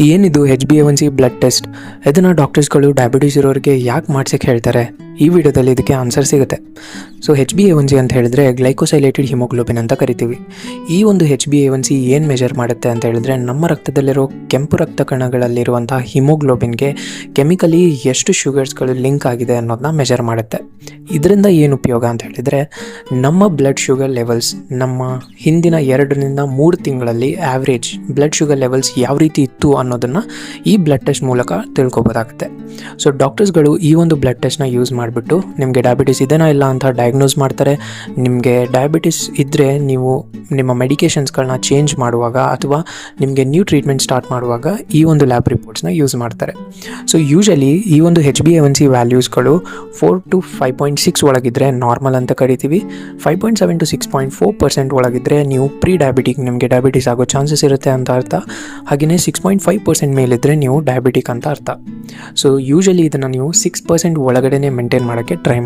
ಏನಿದು H B A one C blood test ಇದನ್ನು ಡಾಕ್ಟರ್ಸ್ಗಳು ಡಯಾಬಿಟೀಸ್ ಇರೋರಿಗೆ ಯಾಕೆ ಮಾಡ್ಸಕ್ಕೆ ಹೇಳ್ತಾರೆ? ಈ ವಿಡಿಯೋದಲ್ಲಿ ಇದಕ್ಕೆ ಆನ್ಸರ್ ಸಿಗುತ್ತೆ. So H B A C ಅಂತ ಹೇಳಿದ್ರೆ ಗ್ಲೈಕೋಸೈಲೇಟೆಡ್ ಹಿಮೋಗ್ಲೋಬಿನ್ ಅಂತ ಕರಿತೀವಿ. ಈ ಒಂದು ಹೆಚ್ ಬಿ ಎ ಸಿ ಏನು ಮೆಜರ್ ಮಾಡುತ್ತೆ ಅಂತ ಹೇಳಿದ್ರೆ ನಮ್ಮ ರಕ್ತದಲ್ಲಿರೋ ಕೆಂಪು ರಕ್ತ ಕಣಗಳಲ್ಲಿರುವಂಥ ಹಿಮೋಗ್ಲೋಬಿನ್ಗೆ ಕೆಮಿಕಲಿ ಎಷ್ಟು ಶುಗರ್ಸ್ಗಳು ಲಿಂಕ್ ಆಗಿದೆ ಅನ್ನೋದನ್ನ ಮೆಜರ್ ಮಾಡುತ್ತೆ. ಇದರಿಂದ ಏನು ಉಪಯೋಗ ಅಂತ ಹೇಳಿದರೆ ನಮ್ಮ ಬ್ಲಡ್ ಶುಗರ್ ಲೆವೆಲ್ಸ್ ನಮ್ಮ ಹಿಂದಿನ ಎರಡರಿಂದ ಮೂರು ತಿಂಗಳಲ್ಲಿ ಆವ್ರೇಜ್ ಬ್ಲಡ್ ಶುಗರ್ ಲೆವೆಲ್ಸ್ ಯಾವ ರೀತಿ ಇತ್ತು ಅನ್ನೋದನ್ನು ಈ ಬ್ಲಡ್ ಟೆಸ್ಟ್ ಮೂಲಕ ತಿಳ್ಕೊಬೋದಾಗುತ್ತೆ. ಸೊ ಡಾಕ್ಟರ್ಸ್ಗಳು ಈ ಒಂದು ಬ್ಲಡ್ ಟೆಸ್ಟ್ನ ಯೂಸ್ ಮಾಡಿಬಿಟ್ಟು ನಿಮಗೆ ಡಯಾಬಿಟಿಸ್ ಇದೆನಾ ಇಲ್ಲ ಅಂತ ಡಯಾಗ್ನೋಸ್ ಮಾಡ್ತಾರೆ. ನಿಮಗೆ ಡಯಾಬಿಟಿಸ್ ಇದ್ದರೆ ನೀವು ನಿಮ್ಮ ಮೆಡಿಕೇಷನ್ಸ್ಗಳನ್ನ ಚೇಂಜ್ ಮಾಡುವಾಗ ಅಥವಾ ನಿಮಗೆ ನ್ಯೂ ಟ್ರೀಟ್ಮೆಂಟ್ ಸ್ಟಾರ್ಟ್ ಮಾಡುವಾಗ ಈ ಒಂದು ಲ್ಯಾಬ್ ರಿಪೋರ್ಟ್ಸ್ನ ಯೂಸ್ ಮಾಡ್ತಾರೆ. ಸೊ ಯೂಶಲಿ ಈ ಒಂದು H B A one C ವ್ಯಾಲ್ಯೂಸ್ಗಳು four to five point six ಒಳಗಿದ್ರೆ normal ಅಂತ ಕರಿತೀವಿ. Five point seven to six point four percent ಒಳಗಿದ್ರೆ ನೀವು ಪ್ರೀ ಡಯಾಬಿಟಿಕ್ ನಿಮಗೆ ಡಯಾಬಿಟಿಸ್ ಆಗೋ ಚಾನ್ಸಸ್ ಇರುತ್ತೆ ಅಂತ ಅರ್ಥ. ಹಾಗೆಯೇ ಸಿಕ್ಸ್ ಪಾಯಿಂಟ್ ಫೈವ್ ಪರ್ಸೆಂಟ್ ಮೇಲಿದ್ರೆ ನೀವು ಡಯಾಬಿಟಿಕ್ ಅಂತ ಅರ್ಥ. ಸೊ ಯೂಶಲಿ ಇದನ್ನು ನೀವು ಸಿಕ್ಸ್ ಪರ್ಸೆಂಟ್ ಒಳಗಡೆ ಮೇಂಟೈನ್ ಮಾಡೋಕ್ಕೆ ಟ್ರೈ